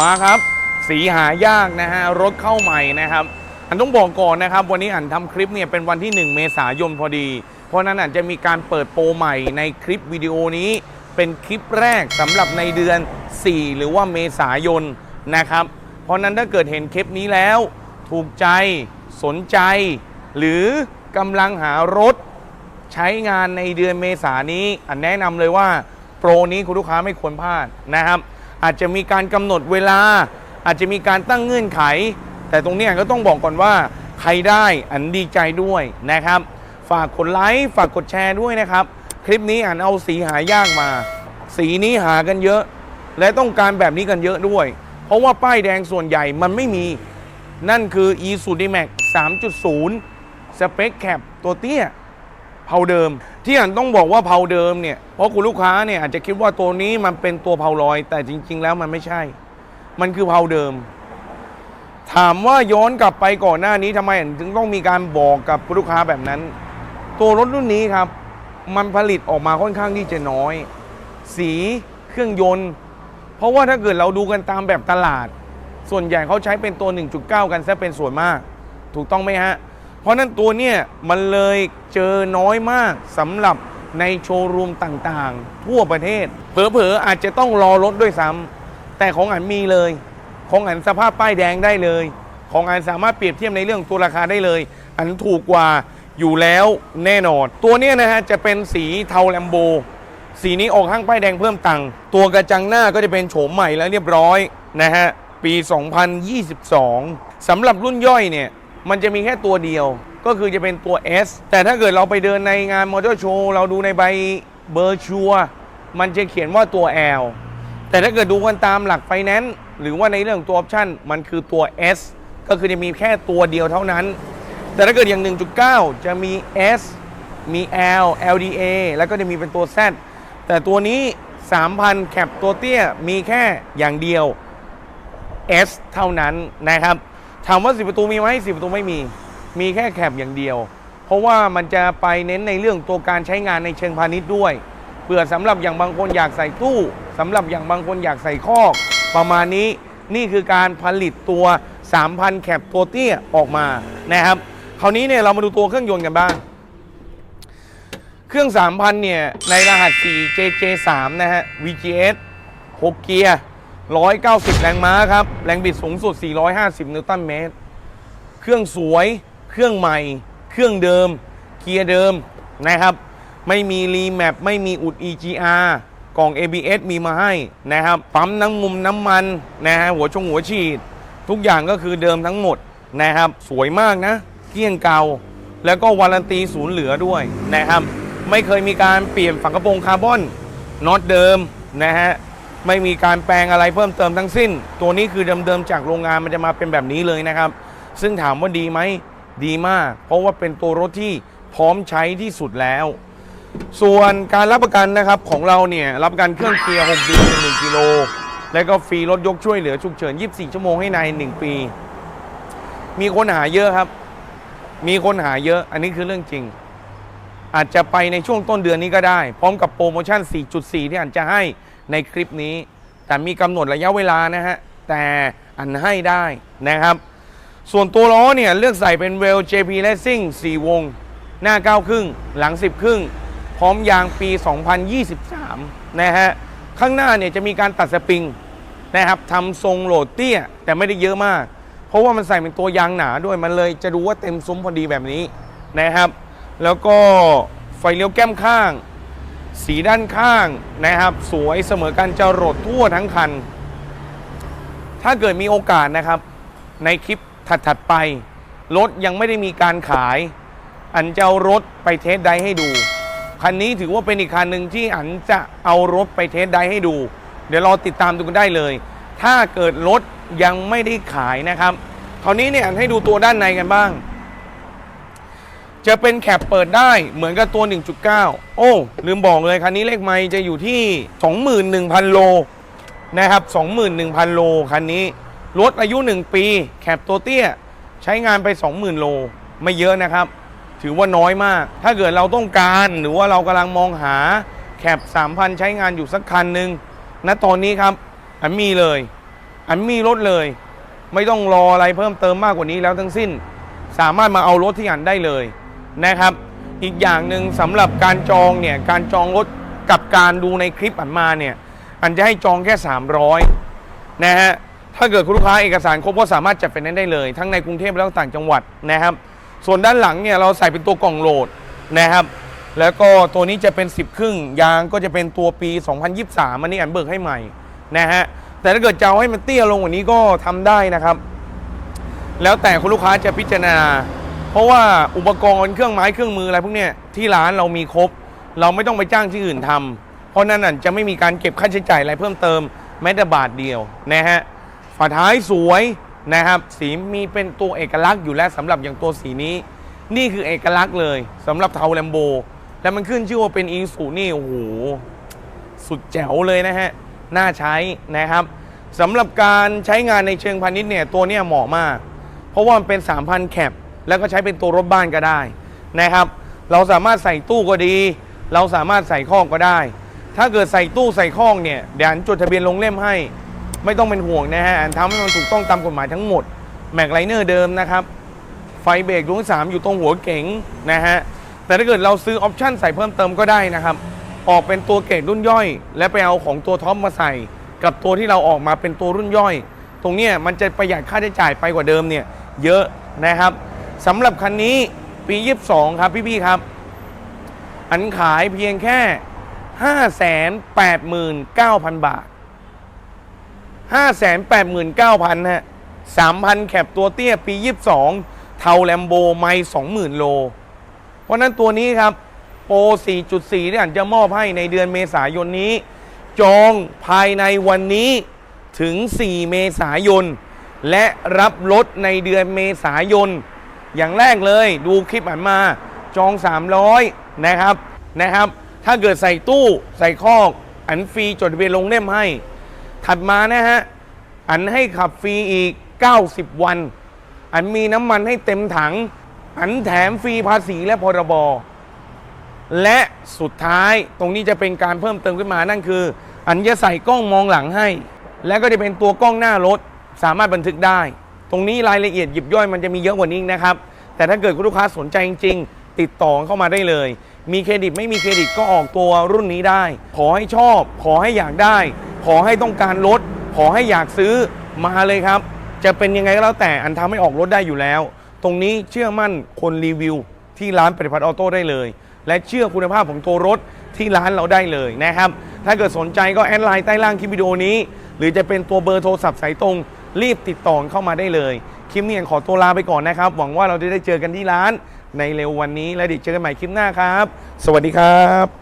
มาครับ สีหายากนะฮะรถเข้าใหม่นะครับ อันต้องบอกก่อนนะครับ วันนี้อันทำคลิปเนี่ยเป็นวันที่ 1 เมษายนพอดี เพราะนั้นอันจะมีการเปิดโปรใหม่ในคลิปวิดีโอนี้ เป็นคลิปแรกสำหรับในเดือน 4 หรือว่าเมษายนนะครับ เพราะนั้นถ้าเกิดเห็นคลิปนี้แล้ว ถูกใจสนใจ หรือกำลังหารถใช้งานในเดือนเมษายนนี้ อันแนะนำเลยว่า โปรนี้คุณลูกค้าไม่ควรพลาดนะครับ อาจจะมีการกำหนดเวลา อาจจะมีการตั้งเงื่อนไข แต่ตรงนี้ก็ต้องบอกก่อนว่า ใครได้อันดีใจด้วยนะครับ ฝากกดไลค์ฝากกดแชร์ด้วยนะครับ คลิปนี้อันเอาสีหายากมา สีนี้หากันเยอะ และต้องการแบบนี้กันเยอะด้วย เพราะว่าป้ายแดงส่วนใหญ่มันไม่มี นั่นคือ e s u d i m a x 3.0 สเปคแคปตัวเตี้ย เผาเดิม ที่อันต้องบอกว่าเผาเดิมเนี่ยเพราะคุณลูกค้าเนี่ยอาจจะคิดว่าตัวนี้มันเป็นตัวเผาลอย แต่จริง ๆ แล้วมันไม่ใช่ มันคือเผาเดิม ถามว่าย้อนกลับไปก่อนหน้านี้ทำไมอันถึงต้องมีการบอกกับคุณลูกค้าแบบนั้น ตัวรถรุ่นนี้ครับ มันผลิตออกมาค่อนข้างที่จะน้อย สีเครื่องยนต์ เพราะว่าถ้าเกิดเราดูกันตามแบบตลาด ส่วนใหญ่เขาใช้เป็นตัว 1.9 กันซะเป็นส่วนมาก ถูกต้องไหมฮะ ราะนั้นตัวเนี่ยมันเลยเจอน้อยมากสำหรับในโชว์รูมต่างๆ ทั่วประเทศ เผลอๆอาจจะต้องรอรถด้วยซ้ำแต่ของอันมีเลย ของอันสภาพป้ายแดงได้เลย ของอันสามารถเปรียบเทียบในเรื่องตัวราคาได้เลย อันถูกกว่าอยู่แล้วแน่นอน ตัวเนี้ยนะฮะจะเป็นสีเทาแลมโบ สีนี้ออกข้างป้ายแดงเพิ่มตังค์ตัวกระจังหน้าก็จะเป็นโฉมใหม่แล้วเรียบร้อยนะฮะปี 2022สำหรับรุ่นย่อยเนี่ย มันจะมีแค่ตัวเดียว ก็คือจะเป็นตัว S แต่ถ้าเกิดเราไปเดินในงานมอเตอร์โชว์เราดูในใบเบอร์ชัวร์มันจะเขียนว่าตัว L แต่ถ้าเกิดดูกันตามหลักไฟแนนซ์หรือว่าในเรื่องตัวออปชั่นมันคือตัว S ก็คือจะมีแค่ตัวเดียวเท่านั้น แต่ถ้าเกิดอย่าง 1.9 จะมี S มี L LDA แล้วก็จะมีเป็นตัว Z แต่ตัวนี้ 3,000 แคปตัวเตี้ยมีแค่อย่างเดียว S เท่านั้นนะครับ ถามว่า10ประตูมีไหม10ประตูไม่มี มีแค่แคปอย่างเดียว เพราะว่ามันจะไปเน้นในเรื่องตัวการใช้งานในเชิงพาณิชย์ด้วยเผื่อสำหรับอย่างบางคนอยากใส่ตู้สำหรับอย่างบางคนอยากใส่คอก ประมาณนี้นี่คือการผลิตตัว 3,000 แคปตัวเตี้ยออกมานะครับคราวนี้เนี่ยเรามาดูตัวเครื่องยนต์กันบ้าง เครื่อง 3,000 เนี่ย ในรหัส 4 JJ3 นะฮะ VGS 6 เกียร์ 190 แรงม้าครับ แรงบิดสูงสุด 450 นิวตันเมตร เครื่องสวย เครื่องใหม่ เครื่องเดิม เกียร์เดิมนะครับ ไม่มีรีแมปไม่มีอุด EGR กล่อง ABS มีมาให้นะครับ ปั๊มน้ำมุมน้ำมันนะฮะหัวชงหัวฉีด ทุกอย่างก็คือเดิมทั้งหมดนะครับ สวยมากนะ เกลี้ยงเก่า แล้วก็วารันตีศูนย์เหลือด้วยนะครับ ไม่เคยมีการเปลี่ยนฝังกระโปรงคาร์บอนน็อตเดิมนะฮะ ไม่มีการแปลงอะไรเพิ่มเติมทั้งสิ้น ตัวนี้คือเดิมๆจากโรงงานมันจะมาเป็นแบบนี้เลยนะครับ ซึ่งถามว่าดีไหมดีมาก เพราะว่าเป็นตัวรถที่พร้อมใช้ที่สุดแล้ว ส่วนการรับประกันนะครับของเราเนี่ยรับประกันเครื่องเกียร์6เดือน1กิโลแล้วก็ฟรีรถยกช่วยเหลือฉุกเฉิน 24 ชั่วโมงให้ใน 1 ปี มีคนหาเยอะครับ มีคนหาเยอะ อันนี้คือเรื่องจริง อาจจะไปในช่วงต้นเดือนนี้ก็ได้ พร้อมกับโปรโมชั่น 4.4 ที่อันจะให้ ในคลิปนี้ แต่มีกำหนดระยะเวลานะฮะ แต่อันให้ได้นะครับ ส่วนตัวล้อเนี่ย เลือกใส่เป็นเวล JP Racing 4 วง หน้า 9 ครึ่ง หลัง 10 ครึ่ง พร้อมยางปี 2023 นะฮะ ข้างหน้าเนี่ยจะมีการตัดสปริงนะครับทำทรงโหลดเตี้ย แต่ไม่ได้เยอะมาก เพราะว่ามันใส่เป็นตัวยางหนาด้วยมันเลยจะดูว่าเต็มซุ้มพอดีแบบนี้นะครับ แล้วก็ไฟเลี้ยวแก้มข้าง สีด้านข้างนะครับ สวยเสมอกันจะโหลดทั่วทั้งคัน ถ้าเกิดมีโอกาสนะครับ ในคลิปถัดๆไป รถยังไม่ได้มีการขาย อันจะเอารถไปเทสไดให้ดู คันนี้ถือว่าเป็นอีกคันหนึ่งที่อันจะเอารถไปเทสไดให้ดู เดี๋ยวเรอติดตามดูกันได้เลย ถ้าเกิดรถยังไม่ได้ขายนะครับคราวนี้เนี่ยอันให้ดูตัวด้านในกันบ้าง จะเป็นแคปเปิดได้เหมือนกับตัว 1.9 โอ้ ลืมบอกเลยคันนี้เลขไมล์จะอยู่ที่ 21,000 โลนะครับ 21,000 โลคันนี้ รถอายุ 1 ปี แคปตัวเตี้ย ใช้งานไป 20,000 โล ไม่เยอะนะครับ ถือว่าน้อยมาก ถ้าเกิดเราต้องการหรือว่าเรากำลังมองหาแคป 3,000 ใช้งานอยู่สักคันหนึ่งณตอนนี้ครับ อันมีเลย อันมีรถเลย ไม่ต้องรออะไรเพิ่มเติมมากกว่านี้แล้วทั้งสิ้น สามารถมาเอารถที่อันได้เลย นะครับ อีกอย่างหนึ่งสำหรับการจองเนี่ยการจองรถกับการดูในคลิปอันมาเนี่ยอันจะให้จองแค่ 300นะฮะถ้าเกิดคุณลูกค้าเอกสารครบก็สามารถจัดไฟแนนซ์ได้เลย ทั้งในกรุงเทพและต่างจังหวัดนะครับ ส่วนด้านหลังเนี่ยเราใส่เป็นตัวกล่องโหลดนะครับ แล้วก็ตัวนี้จะเป็น 10 ครึ่งยางก็จะเป็นตัวปี 2023 อันนี้อันเบิกให้ใหม่นะฮะแต่ถ้าเกิดจะเอาให้มันเตี้ยลงกว่านี้ก็ทำได้นะครับ แล้วแต่คุณลูกค้าจะพิจารณา เพราะว่าอุปกรณ์เครื่องไม้เครื่องมืออะไรพวกเนี้ยที่ร้านเรามีครบ เราไม่ต้องไปจ้างที่อื่นทำเพราะนั่นน่ะจะไม่มีการเก็บค่าใช้จ่ายอะไรเพิ่มเติมแม้แต่บาทเดียวนะฮะฝาท้ายสวยนะครับ สีมีเป็นตัวเอกลักษณ์อยู่แล้วสำหรับอย่างตัวสีนี้ นี่คือเอกลักษณ์เลยสำหรับเทาแลมโบแล้วมันขึ้นชื่อว่าเป็นอีสูนี่โอ้โหสุดแจ๋วเลยนะฮะน่าใช้นะครับสำหรับการใช้งานในเชิงพาณิชย์เนี่ยตัวเนี้ยเหมาะมาก เพราะว่ามันเป็น 3,000 แคป แล้วก็ใช้เป็นตัวรถบ้านก็ได้นะครับ เราสามารถใส่ตู้ก็ดี เราสามารถใส่ข้องก็ได้ ถ้าเกิดใส่ตู้ใส่ข้องเนี่ยเดี๋ยวอันจดทะเบียนลงเล่มให้ ไม่ต้องเป็นห่วงนะฮะอันทำให้มันถูกต้องตามกฎหมายทั้งหมดแม็กไลเนอร์เดิมนะครับ ไฟเบรกดวงสามอยู่ตรงหัวเก๋งนะฮะแต่ถ้าเกิดเราซื้อออปชั่นใส่เพิ่มเติมก็ได้นะครับ ออกเป็นตัวเกรดรุ่นย่อย และไปเอาของตัวท็อปมาใส่ กับตัวที่เราออกมาเป็นตัวรุ่นย่อย ตรงนี้มันจะประหยัดค่าใช้จ่ายไปกว่าเดิมเนี่ยเยอะนะครับ สำหรับคันนี้ปี 22 ครับพี่ๆครับ อันขายเพียงแค่ 589,000 บาท 589,000 ฮะ 3,000 แคปตัวเตี้ยปี 22 เทาแลมโบไม่20,000 โล เพราะฉะนั้นตัวนี้ครับ โปร 4.4 ที่อันจะมอบให้ในเดือนเมษายนนี้ จองภายในวันนี้ถึง 4 เมษายน และรับรถในเดือนเมษายน อย่างแรกเลยดูคลิปอันมาจอง 300 นะครับนะครับ ถ้าเกิดใส่ตู้ใส่คอกอันฟรีจดทะเบียนลงเล่มให้ ถัดมานะฮะ อันให้ขับฟรีอีก 90 วัน อันมีน้ำมันให้เต็มถัง อันแถมฟรีภาษีและพรบและสุดท้ายตรงนี้จะเป็นการเพิ่มเติมขึ้นมานั่นคือ อันจะใส่กล้องมองหลังให้ และก็จะเป็นตัวกล้องหน้ารถสามารถบันทึกได้ ตรงนี้รายละเอียดหยิบย่อยมันจะมีเยอะกว่านี้นะครับ แต่ถ้าเกิดคุณลูกค้าสนใจจริง ๆ ติดต่อเข้ามาได้เลย มีเครดิตไม่มีเครดิตก็ออกตัวรุ่นนี้ได้ ขอให้ชอบ ขอให้อยากได้ ขอให้ต้องการรถขอให้อยากซื้อมาเลยครับ จะเป็นยังไงก็แล้วแต่อันทำให้ออกรถได้อยู่แล้ว ตรงนี้เชื่อมั่นคนรีวิว ที่ร้านปฏิพัฒน์ออโต้ได้เลย และเชื่อคุณภาพของตัวรถที่ร้านเราได้เลยนะครับ ถ้าเกิดสนใจก็แอดไลน์ใต้ล่างคลิปวิดีโอนี้ หรือจะเป็นตัวเบอร์โทรศัพท์สายตรง รีบติดต่อเข้ามาได้เลย คลิปนี้ยังขอตัวลาไปก่อนนะครับ หวังว่าเราจะได้เจอกันที่ร้านในเร็ววันนี้และเดี๋ยวเจอกันใหม่คลิปหน้าครับ สวัสดีครับ